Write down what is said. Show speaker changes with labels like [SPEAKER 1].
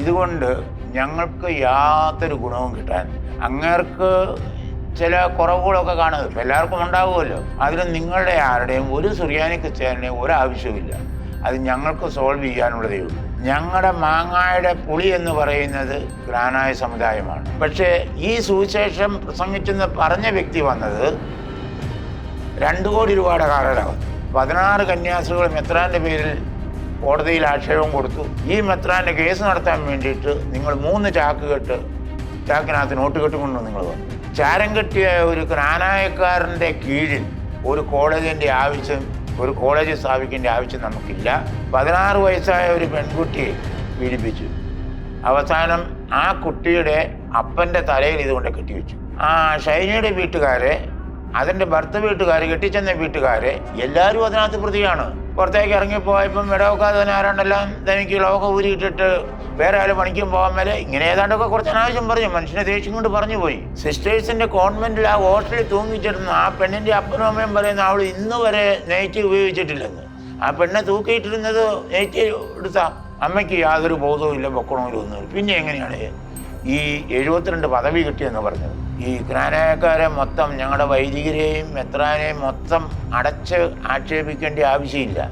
[SPEAKER 1] ഇതുകൊണ്ട് ഞങ്ങൾക്ക് യാതൊരു ഗുണവും കിട്ടാൻ അങ്ങേർക്ക് ചില കുറവുകളൊക്കെ കാണുന്നത് ഇപ്പം എല്ലാവർക്കും ഉണ്ടാവുമല്ലോ. അതിന് നിങ്ങളുടെ ആരുടെയും ഒരു സുറിയാനി ക്രിസ്ത്യാനിയുടെയും ഒരു ആവശ്യമില്ല അത് ഞങ്ങൾക്ക് സോൾവ് ചെയ്യാനുള്ളതേ ഉള്ളൂ. ഞങ്ങളുടെ മാങ്ങായുടെ പുളി എന്ന് പറയുന്നത് ഗ്രാനായ സമുദായമാണ്. പക്ഷേ ഈ സുവിശേഷം പ്രസംഗിച്ചെന്ന് പറഞ്ഞ വ്യക്തി വന്നത് രണ്ട് കോടി രൂപയുടെ കാലയളവ് പതിനാറ് കന്യാസ്ത്രീകൾ എത്രാന്റെ പേരിൽ കോടതിയിൽ ആക്ഷേപം കൊടുത്തു. ഈ മെത്രാന്റെ കേസ് നടത്താൻ വേണ്ടിയിട്ട് നിങ്ങൾ മൂന്ന് ചാക്ക് കെട്ട് ചാക്കിനകത്ത് നോട്ട് കെട്ടുകൊണ്ട് നിങ്ങൾ വന്നു. ചാരം കെട്ടിയ ഒരു ക്രാനായക്കാരന്റെ കീഴിൽ ഒരു കോളേജിന്റെ ആവശ്യം ഒരു കോളേജ് സ്ഥാപിക്കേണ്ട ആവശ്യം നമുക്കില്ല. പതിനാറ് വയസ്സായ ഒരു പെൺകുട്ടിയെ പീഡിപ്പിച്ചു. അവസാനം ആ കുട്ടിയുടെ അപ്പന്റെ തലയിൽ ഇതുകൊണ്ട് കെട്ടിവെച്ചു. ആ ഷൈനയുടെ വീട്ടുകാരെ അതിന്റെ ഭർത്ത വീട്ടുകാർ കെട്ടിച്ചെന്ന വീട്ടുകാരെ എല്ലാവരും അതിനകത്ത് പ്രതിയാണ്. പുറത്തേക്ക് ഇറങ്ങിപ്പോയപ്പം തന്നെ ആരാണ്ടെല്ലാം തനിക്ക് ലോകം ഊരിയിട്ടിട്ട് വേറെ ആരും പണിക്കും പോകാൻ മേലെ ഇങ്ങനെ ഏതാണ്ടൊക്കെ കുറച്ച് അനാവശ്യം പറഞ്ഞു. മനുഷ്യനെ ദേഷ്യം കൊണ്ട് പറഞ്ഞു പോയി. സിസ്റ്റേഴ്സിന്റെ കോൺവെന്റിൽ ആ ഹോസ്റ്റലിൽ തൂങ്ങിച്ചിരുന്ന ആ പെണ്ണിന്റെ അപ്പനും അമ്മയും പറയുന്ന അവൾ ഇന്ന് വരെ നെയ്റ്റ് ഉപയോഗിച്ചിട്ടില്ലെന്ന്. ആ പെണ്ണെ തൂക്കിയിട്ടിരുന്നത് നെയ്റ്റ് എടുത്ത. അമ്മയ്ക്ക് യാതൊരു ബോധവും ഇല്ല പൊക്കണമില്ല ഒന്നും പിന്നെ എങ്ങനെയാണ് ഈ എഴുപത്തിരണ്ട് പദവി കിട്ടിയെന്ന് പറഞ്ഞത്? ഈ ജ്ഞാനക്കാരെ മൊത്തം ഞങ്ങളുടെ വൈദികരെയും മെത്രാനെയും മൊത്തം അടച്ച് ആക്ഷേപിക്കേണ്ട ആവശ്യമില്ല.